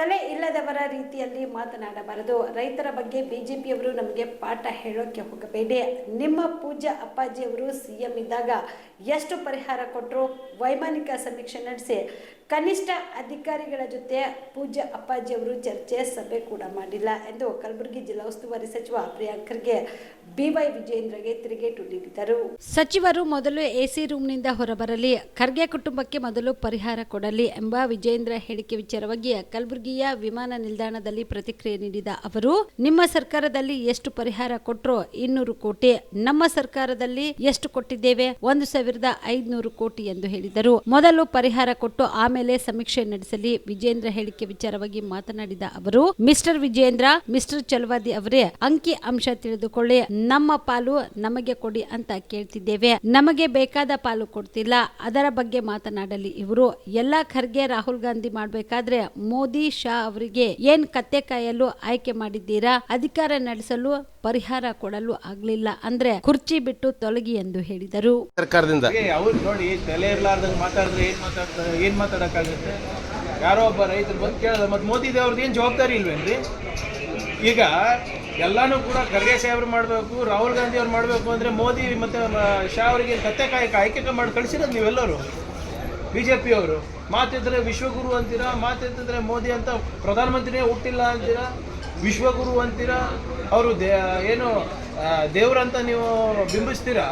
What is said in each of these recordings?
ತಲೆ ಇಲ್ಲದವರ ರೀತಿಯಲ್ಲಿ ಮಾತನಾಡಬಾರದು. ರೈತರ ಬಗ್ಗೆ ಬಿಜೆಪಿಯವರು ನಮಗೆ ಪಾಠ ಹೇಳೋಕೆ ಹೋಗಬೇಡಿ. ನಿಮ್ಮ ಪೂಜ್ಯ ಅಪ್ಪಾಜಿಯವರು ಸಿ ಎಂ ಇದ್ದಾಗ ಎಷ್ಟು ಪರಿಹಾರ ಕೊಟ್ಟರು ವೈಮಾನಿಕ ಸಮೀಕ್ಷೆ ನಡೆಸಿ. ಕನಿಷ್ಠ ಅಧಿಕಾರಿಗಳ ಜೊತೆ ಪೂಜ್ಯ ಅಪ್ಪಾಜಿಯವರು ಚರ್ಚೆ ಸಭೆ ಕೂಡ ಮಾಡಿಲ್ಲ ಎಂದು ಕಲಬುರಗಿ ಜಿಲ್ಲಾ ಉಸ್ತುವಾರಿ ಸಚಿವ ಪ್ರಿಯಾಂಕರ್ಗೆ ಬಿವೈ ವಿಜೇಂದ್ರಗೆ ತಿರುಗೇಟು ನೀಡಿದರು. ಸಚಿವರು ಮೊದಲು ಎಸಿ ರೂಮ್ನಿಂದ ಹೊರಬರಲಿ, ಖರ್ಗೆ ಕುಟುಂಬಕ್ಕೆ ಮೊದಲು ಪರಿಹಾರ ಕೊಡಲಿ ಎಂಬ ವಿಜಯೇಂದ್ರ ಹೇಳಿಕೆ ವಿಚಾರವಾಗಿ ಕಲಬುರಗಿಯ ವಿಮಾನ ನಿಲ್ದಾಣದಲ್ಲಿ ಪ್ರತಿಕ್ರಿಯೆ ನೀಡಿದ ಅವರು, ನಿಮ್ಮ ಸರ್ಕಾರದಲ್ಲಿ ಎಷ್ಟು ಪರಿಹಾರ ಕೊಟ್ಟರು ಇನ್ನೂರು ಕೋಟಿ ನಮ್ಮ ಸರ್ಕಾರದಲ್ಲಿ ಎಷ್ಟು ಕೊಟ್ಟಿದ್ದೇವೆ? ಒಂದು ಸಾವಿರದ ಐದುನೂರು ಕೋಟಿ ಎಂದು ಹೇಳಿದರು. ಮೊದಲು ಪರಿಹಾರ ಕೊಟ್ಟು ಆಮೇಲೆ ಸಮೀಕ್ಷೆ ನಡೆಸಲಿ, ವಿಜೇಂದ್ರ ಹೇಳಿಕೆ ವಿಚಾರವಾಗಿ ಮಾತನಾಡಿದ ಅವರು, ಮಿಸ್ಟರ್ ವಿಜೇಂದ್ರ, ಮಿಸ್ಟರ್ ಚಲವಾದಿ ಅವರೇ, ಅಂಕಿ ಅಂಶ ತಿಳಿದುಕೊಳ್ಳಿ. ನಮ್ಮ ಪಾಲು ನಮಗೆ ಕೊಡಿ ಅಂತ ಕೇಳ್ತಿದ್ದೇವೆ. ನಮಗೆ ಬೇಕಾದ ಪಾಲು ಕೊಡ್ತಿಲ್ಲ. ಅದರ ಬಗ್ಗೆ ಮಾತನಾಡಲಿ ಇವರು. ಎಲ್ಲಾ ಖರ್ಗೆ ರಾಹುಲ್ ಗಾಂಧಿ ಮಾಡಬೇಕಾದ್ರೆ ಮೋದಿ ಶಾ ಅವರಿಗೆ ಏನ್ ಕತ್ತೆ ಕಾಯಲು ಆಯ್ಕೆ ಮಾಡಿದ್ದೀರಾ? ಅಧಿಕಾರ ನಡೆಸಲು ಪರಿಹಾರ ಕೊಡಲು ಆಗ್ಲಿಲ್ಲ ಅಂದ್ರೆ ಕುರ್ಚಿ ಬಿಟ್ಟು ತೊಲಗಿ ಎಂದು ಹೇಳಿದರು. ಸರ್ಕಾರದಿಂದ. ಅವ್ರು ನೋಡಿ ತಲೆ ಇರ್ಲಾರ್ದಂಗೆ ಮಾತಾಡಿದ್ರೆ ಏನು ಮಾತಾಡ್ತಾರೆ? ಏನ್ ಮಾತಾಡೋಕ್ಕಾಗುತ್ತೆ? ಯಾರೋ ಒಬ್ಬ ರೈತರು ಬಂದು ಕೇಳಿದ್ರೆ ಮತ್ತೆ ಮೋದಿ ದೇವ್ರದ್ದು ಏನು ಜವಾಬ್ದಾರಿ ಇಲ್ವೇನ್ರಿ ಈಗ ಎಲ್ಲಾನು ಕೂಡ ಖರ್ಗೆ ಸಾಹೇಬ್ರು ಮಾಡಬೇಕು ರಾಹುಲ್ ಗಾಂಧಿ ಅವ್ರು ಮಾಡಬೇಕು ಅಂದರೆ ಮೋದಿ ಮತ್ತು ಶಾ ಅವರಿಗೆ ಕತ್ತೆ ಕಾಯಕ ಆಯ್ಕೆ ಮಾಡಿ ಕಳಿಸಿರೋದು ನೀವೆಲ್ಲರೂ. ಬಿ ಜೆ ಪಿಯವರು ಮಾತಿದ್ರೆ ವಿಶ್ವಗುರು ಅಂತೀರಾ, ಮಾತಿದ್ರೆ ಮೋದಿ ಅಂತ ಪ್ರಧಾನಮಂತ್ರಿನೇ ಹುಟ್ಟಿಲ್ಲ ಅಂತೀರಾ, ವಿಶ್ವಗುರು ಅಂತೀರಾ, ಅವರು ದೇ, ಏನು ದೇವ್ರಂತ ನೀವು ಬಿಂಬಿಸ್ತೀರಾ?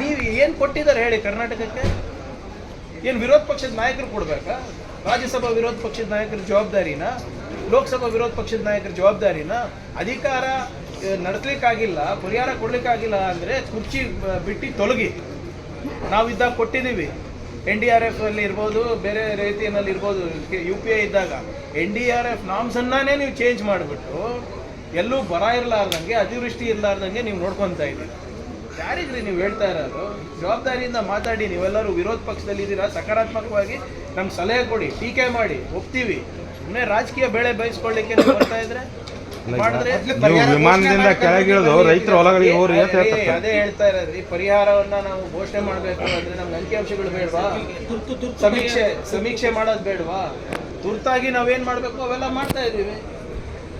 ನೀವು ಏನು ಕೊಟ್ಟಿದ್ದಾರೆ ಹೇಳಿ ಕರ್ನಾಟಕಕ್ಕೆ? ಏನು ವಿರೋಧ ಪಕ್ಷದ ನಾಯಕರು ಕೊಡಬೇಕಾ? ರಾಜ್ಯಸಭಾ ವಿರೋಧ ಪಕ್ಷದ ನಾಯಕರ ಜವಾಬ್ದಾರಿನ? ಲೋಕಸಭಾ ವಿರೋಧ ಪಕ್ಷದ ನಾಯಕರ ಜವಾಬ್ದಾರಿನ? ಅಧಿಕಾರ ನಡೆಸ್ಲಿಕ್ಕಾಗಿಲ್ಲ, ಪರಿಹಾರ ಕೊಡ್ಲಿಕ್ಕಾಗಿಲ್ಲ ಅಂದರೆ ಕುರ್ಚಿ ಬಿಟ್ಟು ತೊಲಗಿ. ನಾವಿದ್ದಾಗ ಕೊಟ್ಟಿದ್ದೀವಿ. ಎನ್ ಡಿ ಆರ್ ಎಫ್ ಅಲ್ಲಿ ಇರ್ಬೋದು, ಬೇರೆ ರೀತಿಯಲ್ಲಿ ಇರ್ಬೋದು ಯು ಪಿ ಐ ಇದ್ದಾಗ, ಎನ್ ಡಿ ಆರ್ ಎಫ್ ನಾಮ್ಸನ್ನೇ ನೀವು ಚೇಂಜ್ ಮಾಡಿಬಿಟ್ಟು, ಎಲ್ಲೂ ಬರ ಇರಲಾರ್ದಂಗೆ, ಅತಿವೃಷ್ಟಿ ಇರಲಾರ್ದಂಗೆ ನೀವು ನೋಡ್ಕೊತಾ ಇದ್ದೀರಿ. ಯಾರಿಗ್ರಿ ನೀವು ಹೇಳ್ತಾ ಇರೋದು? ಜವಾಬ್ದಾರಿಯಿಂದ ಮಾತಾಡಿ, ನೀವೆಲ್ಲರೂ ವಿರೋಧ ಪಕ್ಷದಲ್ಲಿ ಇದ್ದೀರಾ? ಸಕಾರಾತ್ಮಕವಾಗಿ ನಮ್ಗೆ ಸಲಹೆ ಕೊಡಿ, ಟೀಕೆ ಮಾಡಿ, ಒಪ್ತೀವಿ. ಸುಮ್ಮನೆ ರಾಜಕೀಯ ಬೆಳೆ ಬಯಸ್ಕೊಳ್ಳಿಕ್ಕೆ ನೀವು ಬರ್ತಾ ಇದ್ರೆ? ನೀವು ವಿಮಾನದಿಂದ ಕೆಳಗಿಳಿದು ರೈತರ ಹೊಲಗಳಿಗೆ ಹೋಗ್ರಿ ಅಂತ ಅದೇ- ಹೇಳ್ತಾರೆ ಅದೇ ಹೇಳ್ತಾ ಇರೋದ್ರಿ ಪರಿಹಾರವನ್ನ ನಾವು ಘೋಷಣೆ ಮಾಡಬೇಕು ಅಂದ್ರೆ ನಮ್ಗೆ ಅಂಕಿಅಂಶಗಳು ಬೇಡವಾ? ಸಮೀಕ್ಷೆ ಸಮೀಕ್ಷೆ ಮಾಡೋದು ಬೇಡವಾ? ತುರ್ತಾಗಿ ನಾವೇನ್ ಮಾಡಬೇಕು? ಅವೆಲ್ಲ ಮಾಡ್ತಾ ಇದೀವಿ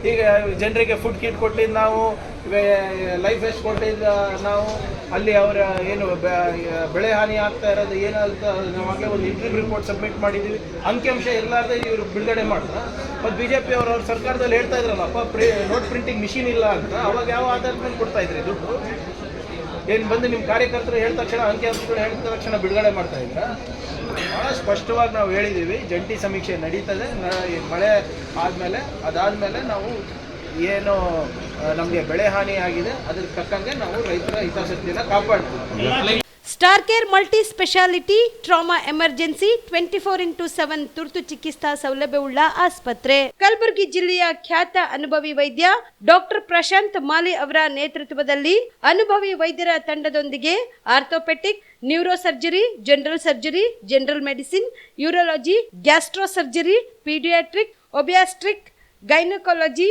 ಈಗ ಜನರಿಗೆ ಫುಡ್ ಕಿಟ್ ಕೊಟ್ಟಿದ್ದು ನಾವು ಲೈಫ್ ವೆಸ್ಟ್ ಕೊಟ್ಟಿದ್ದ ನಾವು ಅಲ್ಲಿ ಅವರ ಏನು ಬೆಳೆ ಹಾನಿ ಆಗ್ತಾ ಇರೋದು ಏನಾಗುತ್ತೆ ನಾವು ಆಗಲೇ ಒಂದು ಇಂಟರ್ವ್ಯೂ ರಿಪೋರ್ಟ್ ಸಬ್ಮಿಟ್ ಮಾಡಿದ್ದೀವಿ. ಅಂಕಿಅಂಶ ಇರಲಾರ್ದೆ ಇವರು ಬಿಡುಗಡೆ ಮಾಡ್ತಾರೆ. ಮತ್ತು ಬಿ ಜೆ ಪಿ ಅವರು ಅವ್ರ ಸರ್ಕಾರದಲ್ಲಿ ಹೇಳ್ತಾ ಇದ್ರಲ್ಲಪ್ಪ, ಪ್ರಿ ನೋಟ್ ಪ್ರಿಂಟಿಂಗ್ ಮಿಷಿನ್ ಇಲ್ಲ ಅಂತ. ಅವಾಗ ಯಾವ ಆಧಾರದ ಮೇಲೆ ಕೊಡ್ತಾ ಇದ್ರಿ ದುಡ್ಡು? ಏನು ಬಂದು ನಿಮ್ಮ ಕಾರ್ಯಕರ್ತರು ಹೇಳಿದ ತಕ್ಷಣ ಅಂಕಿಅಂಶಗಳು ಹೇಳಿದ ತಕ್ಷಣ ಬಿಡುಗಡೆ ಮಾಡ್ತಾ ಇದ್ರ? ಭಾಳ ಸ್ಪಷ್ಟವಾಗಿ ನಾವು ಹೇಳಿದ್ದೀವಿ ಜಂಟಿ ಸಮೀಕ್ಷೆ ನಡೀತದೆ. ಮಳೆ ಆದಮೇಲೆ, ಅದಾದಮೇಲೆ ನಾವು ಏನು ನಮಗೆ ಬೆಳೆ ಹಾನಿ ಆಗಿದೆ, ಅದಕ್ಕೆ ತಕ್ಕಂಗೆ ನಾವು ರೈತರ ಹಿತಾಸಕ್ತಿಯನ್ನು ಕಾಪಾಡ್ತೀವಿ. Star Care multi speciality trauma emergency twenty four into seven ತುರ್ತು ಚಿಕಿತ್ಸಾ ಸೌಲಭ್ಯವುಳ್ಳ ಆಸ್ಪತ್ರೆ. ಕಲಬುರಗಿ ಜಿಲ್ಲೆಯ ಖ್ಯಾತ ಅನುಭವಿ ವೈದ್ಯ ಡಾಕ್ಟರ್ ಪ್ರಶಾಂತ್ ಮಾಲಿ ಅವರ ನೇತೃತ್ವದಲ್ಲಿ ಅನುಭವಿ ವೈದ್ಯರ ತಂಡದೊಂದಿಗೆ orthopaedic neuro surgery general surgery, general medicine, urology gastro surgery paediatric, obstetric, gynaecology